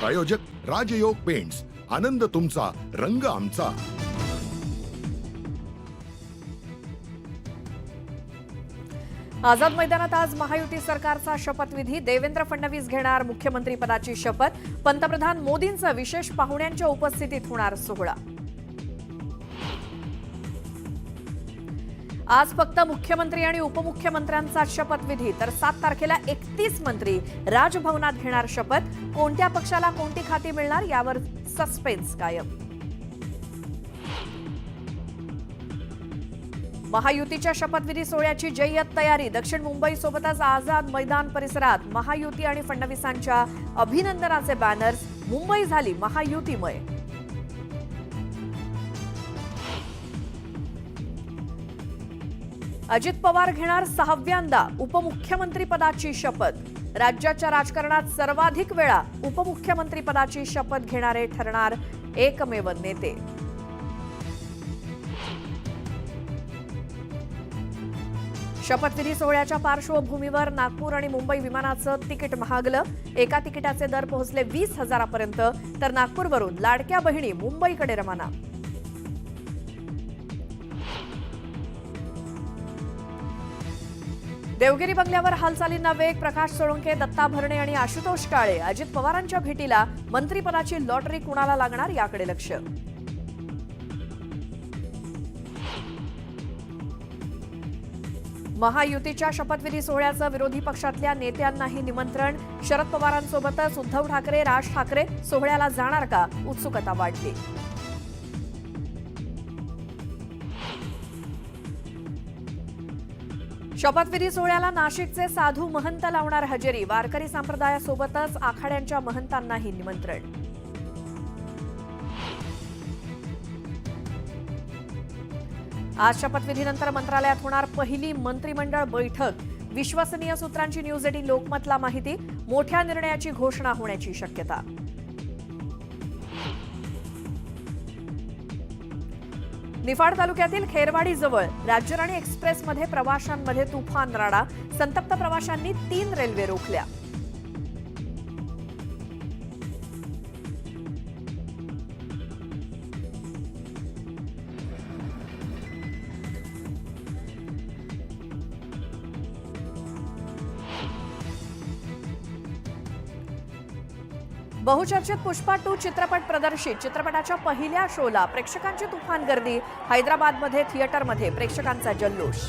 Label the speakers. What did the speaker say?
Speaker 1: प्रायोजक राजयोग पेंट्स. आनंद तुमचा रंग आमचा.
Speaker 2: आझाद मैदानात आज महायुती सरकारचा शपथविधी देवेंद्र फडणवीस घेणार मुख्यमंत्रीपदाची शपथ. पंतप्रधान मोदींचा विशेष पाहुण्यांच्या उपस्थितीत होणार सोहळा. आज फक्त मुख्यमंत्री आणि उपमुख्यमंत्र्यांचा शपथविधी तर सात तारखेला एकतीस मंत्री राजभवनात घेणार शपथ. कोणत्या पक्षाला कोणती खाती मिळणार यावर सस्पेन्स कायम. महायुतीच्या शपथविधी सोहळ्याची जय्यत तयारी दक्षिण मुंबईसोबतच आझाद मैदान परिसरात महायुती आणि फडणवीसांच्या अभिनंदनाचे बॅनर्स मुंबई झाली महायुतीमय. अजित पवार घेणार सहाव्यांदा उपमुख्यमंत्रीपदाची शपथ. राज्याच्या राजकारणात सर्वाधिक वेळा उपमुख्यमंत्रीपदाची शपथ घेणारे ठरणार एकमेव नेते. शपथविधी सोहळ्याच्या पार्श्वभूमीवर नागपूर आणि मुंबई विमानाचं तिकीट महागलं. एका तिकिटाचे दर पोहोचले वीस हजारापर्यंत तर नागपूरवरून लाडक्या बहिणी मुंबईकडे रवाना. देवगिरी बंगल्यावर हालचालींना वेग प्रकाश सोळंके दत्ता भरणे आणि आशुतोष काळे अजित पवारांच्या भेटीला मंत्रिपदाची लॉटरी कुणाला लागणार याकडे लक्ष. महायुतीच्या शपथविधी सोहळ्याचं विरोधी पक्षातल्या नेत्यांनाही निमंत्रण. शरद पवारांसोबतच उद्धव ठाकरे राज ठाकरे सोहळ्याला जाणार का? उत्सुकता वाढली. शपथविधी सोहळ्याला नाशिकचे साधू महंत लावणार हजेरी. वारकरी संप्रदायासोबतच आखाड्यांच्या महंतांनाही निमंत्रण. आज शपथविधीनंतर मंत्रालयात होणार पहिली मंत्रिमंडळ बैठक. विश्वसनीय सूत्रांची न्यूज एटीन लोकमतला माहिती. मोठ्या निर्णयाची घोषणा होण्याची शक्यता. निफाड तालुक्यातील खेरवाडी जवळ राज्यराणी एक्सप्रेसमध्ये प्रवाशांमध्ये तुफान राडा. संतप्त प्रवाशांनी तीन रेल्वे रोखल्या. बहुचर्चित पुष्पा टू चित्रपट प्रदर्शित. चित्रपटाच्या पहिल्या शोला प्रेक्षकांची तुफान गर्दी. हैदराबादमध्ये थिएटरमध्ये प्रेक्षकांचा जल्लोष.